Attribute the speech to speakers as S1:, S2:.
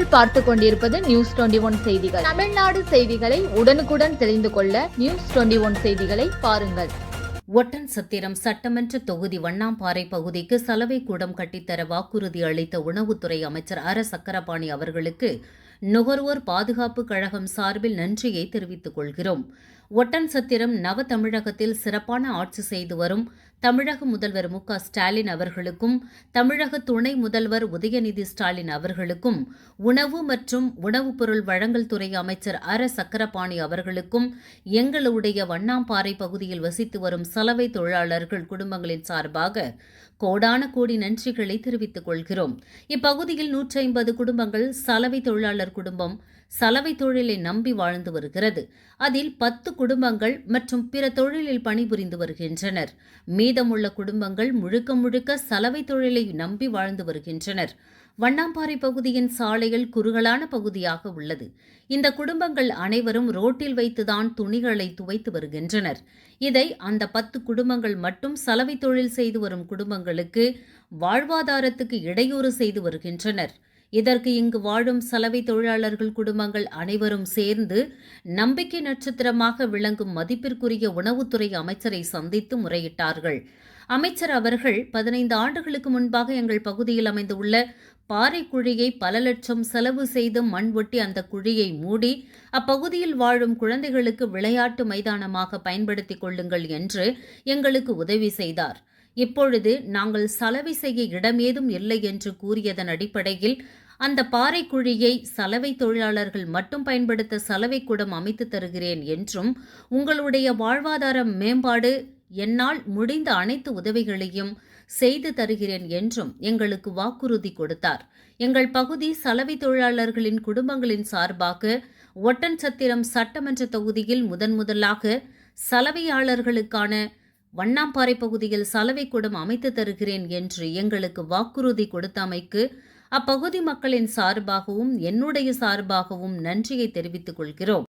S1: நீங்கள் பார்த்துக் கொண்டிருப்பது நியூஸ் டுவெண்டி ஒன் செய்திகள். தமிழ்நாடு செய்திகளை உடனுக்குடன் தெரிந்து கொள்ள நியூஸ் டுவெண்டி ஒன் செய்திகளை பாருங்கள்.
S2: ஒட்டன் சத்திரம் சட்டமன்ற தொகுதி வண்ணாம்பாறை பகுதிக்கு சலவை கூடம் கட்டித்தர வாக்குறுதி அளித்த உணவுத்துறை அமைச்சர் அர சக்கரபாணி அவர்களுக்கு நுகர்வோர் பாதுகாப்பு கழகம் சார்பில் நன்றியை தெரிவித்துக் கொள்கிறோம். ஒட்டன் சத்திரம் நவ தமிழகத்தில் சிறப்பான ஆட்சி செய்து வரும் தமிழக முதல்வர் மு ஸ்டாலின் அவர்களுக்கும் தமிழக துணை முதல்வர் உதயநிதி ஸ்டாலின் அவர்களுக்கும் உணவு மற்றும் உணவுப் பொருள் வழங்கல் துறை அமைச்சர் அர சக்கரபாணி அவர்களுக்கும் எங்களுடைய வண்ணாம்பாறை பகுதியில் வசித்து வரும் சலவை தொழிலாளர்கள் குடும்பங்களின் சார்பாக கோடான கோடி நன்றிகளை தெரிவித்துக் கொள்கிறோம். இப்பகுதியில் நூற்றி ஐம்பது குடும்பங்கள் சலவை தொழிலாளர் குடும்பம் சலவை தொழிலை நம்பி வாழ்ந்து வருகிறது. அதில் பத்து குடும்பங்கள் மற்றும் பிற தொழிலில் பணிபுரிந்து வருகின்றனர். மீதமுள்ள குடும்பங்கள் முழுக்க முழுக்க சலவை தொழிலை நம்பி வாழ்ந்து வருகின்றனர். வண்ணாம்பாறை பகுதியின் சாலைகள் குறுகலான பகுதியாக உள்ளது. இந்த குடும்பங்கள் அனைவரும் ரோட்டில் வைத்துதான் துணிகளை துவைத்து வருகின்றனர். இதை அந்த பத்து குடும்பங்கள் மட்டும் சலவை தொழில் செய்து வரும் குடும்பங்களுக்கு வாழ்வாதாரத்துக்கு இடையூறு செய்து வருகின்றனர். இதற்கு இங்கு வாழும் சலவை தொழிலாளர்கள் குடும்பங்கள் அனைவரும் சேர்ந்து நம்பிக்கை நட்சத்திரமாக விளங்கும் மதிப்பிற்குரிய உணவுத்துறை அமைச்சரை சந்தித்து முறையிட்டார்கள். அமைச்சர் அவர்கள் பதினைந்து ஆண்டுகளுக்கு முன்பாக எங்கள் பகுதியில் அமைந்துள்ள பாறை குழியை பல லட்சம் செலவு செய்து மண் ஒட்டி அந்த குழியை மூடி அப்பகுதியில் வாழும் குழந்தைகளுக்கு விளையாட்டு மைதானமாக பயன்படுத்திக் கொள்ளுங்கள் என்று எங்களுக்கு உதவி செய்தார். இப்பொழுது நாங்கள் சலவை செய்ய இடமேதும் இல்லை என்று கூறியதன் அடிப்படையில் அந்த பாறை குழியை சலவை தொழிலாளர்கள் மட்டும் பயன்படுத்த சலவை கூடம் அமைத்து தருகிறேன் என்றும் உங்களுடைய வாழ்வாதார மேம்பாடு என்னால் முடிந்த அனைத்து உதவிகளையும் செய்து தருகிறேன் என்றும் எங்களுக்கு வாக்குறுதி கொடுத்தார். எங்கள் பகுதி சலவை தொழிலாளர்களின் குடும்பங்களின் சார்பாக ஒட்டன்சத்திரம் சட்டமன்ற தொகுதியில் முதன் முதலாக சலவையாளர்களுக்கான வண்ணாம்பாறை பகுதியில் சலவை கூடம் அமைத்து தருகிறேன் என்று எங்களுக்கு வாக்குறுதி கொடுத்தமைக்கு அப்பகுதி மக்களின் சார்பாகவும் என்னுடைய சார்பாகவும் நன்றியை தெரிவித்துக் கொள்கிறோம்.